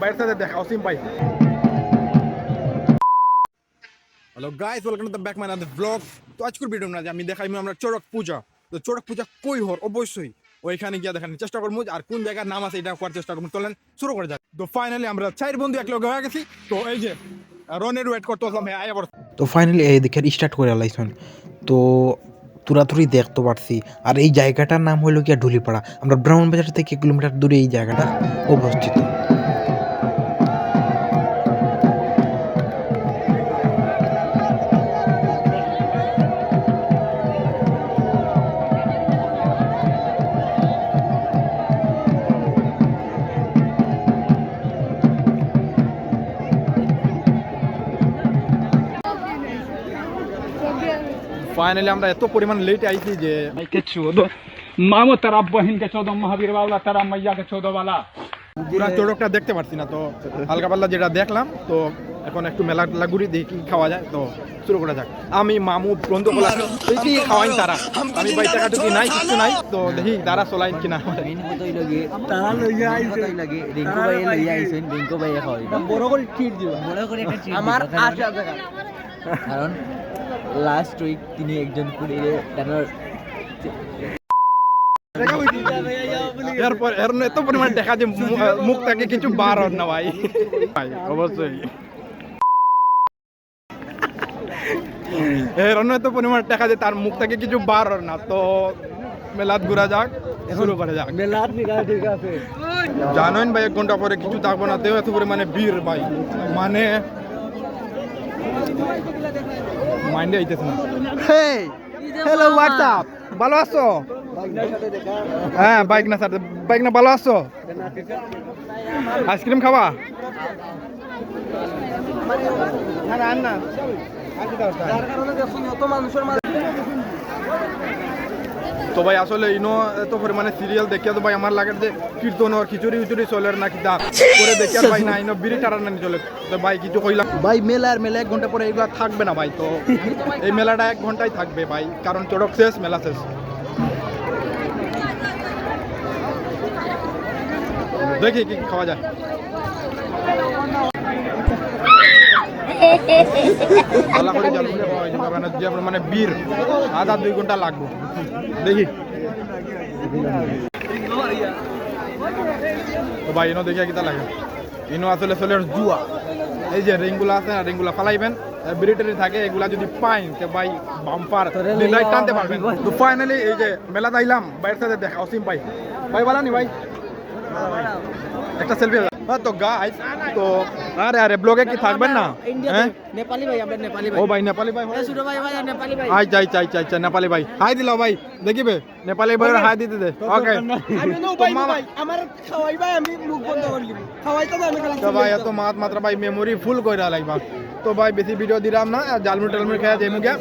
বাইরের সাথে দেখা অসীম ভাই hello guys welcome to the back my other blog তো আজকের ভিডিও না যে আমি দেখাই আমরা চড়ক পূজা। তো চড়ক পূজা কই হর? অবশ্যই ওইখানে গিয়ে দেখানোর চেষ্টা করব আর কোন জায়গার নাম আছে এটা করার চেষ্টা করব। চলেন শুরু করে যাক। তো ফাইনালি আমরা চার বন্ধু এক লগে হয়ে গেছি। তো এই যে রনের ওয়েট করতে আসলাম হ্যাঁ আয় আবার তো ফাইনালি এই দেখে স্টার্ট করে লাইছন তো তুরাতুরি দেখতে পারছি। আর এই জায়গাটার নাম হলো কি ঢুলিপাড়া। আমরা ব্রাউন বাজার থেকে কিলোমিটার দূরে এই জায়গাটা অবস্থিত। ফাইনালি আমরা এত পরিমাণ লেট আইছি যে মামো তারা বহিনকে চোদ মহাবীর বাবলা তারা মাইয়াকে চোদ বালা। পুরা চোরকটা দেখতে পারছি না তো হালকা পাল্লা যেটা দেখলাম তো এখন একটু মেলা ঘুরি দিয়ে কি খাওয়া যায় তো শুরু করা যাক। আমি মামু বন্ধু বলা কি খাওয়াই তারা? আমি বাইতে কাটু নাই কিছু নাই তো দেখি তারা চলাই কিনা। তারা আমার লাস্ট উইক তিনি একজন কুড়িয়ে তার এরপর এর এত পরিমাণ দেখা যে মুখ থেকে কিছু বার হন না ভাই। ভাই অবশ্যই। এর অন্য এত পরিমাণ দেখা যে তার মুখ থেকে কিছু বার হন না। তো মেলাত ঘুরা যাক শুরু করা যাক। মেলাত ঠিক আছে। জানেন ভাই এক ঘণ্টা পরে কিছু থাকব না তেও এত পরিমাণে ভিড় ভাই। মানে মাইন্ডে আইতেছে না। হ্যালো হোয়াটসঅ্যাপ ভালো আছো? হ্যাঁ বাইক না স্যার বাইক না ভালো আছো? আইসক্রিম খাবা? তো ভাই আসলে ইনো এত পরিমাণে সিরিয়াল দেখিয়া তো ভাই আমার লাগে যে কীর্তন আর খিচুড়ি উচুড়ি চলে না কি দা করে দেখিয়া ভাই না ইনো বিড়ি টাড়া না চলে। তো ভাই কিছু কইলাম? ভাই মেলার মেলা এক ঘণ্টা পরে এগুলা থাকবে না ভাই তো এই মেলাটা এক ঘন্টাই থাকবে ভাই কারণ চড়ক শেষ মেলা শেষ। দেখি কি খাওয়া যায়। মানে বীর আধা দুই ঘণ্টা লাগবে দেখি তো ভাই ইনো দেখি কিতা লাগে ইনো আসলে আসলে জুয়া এই যে রিংগুলা আছে না রিংগুলা ফালাইবেন বিরিটারি থাকে এগুলা যদি পাইন তো ভাই বাম্পার লাইট টানতে পারবেন তো ফাইনালি এই যে মেলা আইলাম বাইরের সাথে দেখা অসীম ভাই ভাই বলা ভাই একটা সেলফি তো গাইস তো আরে আরে ব্লগে কি থাকবেন না হ্যাঁ নেপালি ভাই আমরা নেপালি ও ভাই নেপালি ভাই হয়? ছোট ভাই ভাই নেপালি ভাই আই চাই চাই চাই চাই নেপালি ভাই হাই দিলাও ভাই দেখিবে নেপালি ভাই হাই দিতে দে ওকে আমি নো ভাই ভাই আমার খাওয়াই ভাই আমি মুখ বন্ধ করে দিব খাওয়াইতে না আমি খালি তো ভাই এত মাত মাত্রা ভাই মেমোরি ফুল কইরা লাগবা তো ভাই বেশি ভিডিও দিলাম না টালমুট খেয়ে যাই মুগে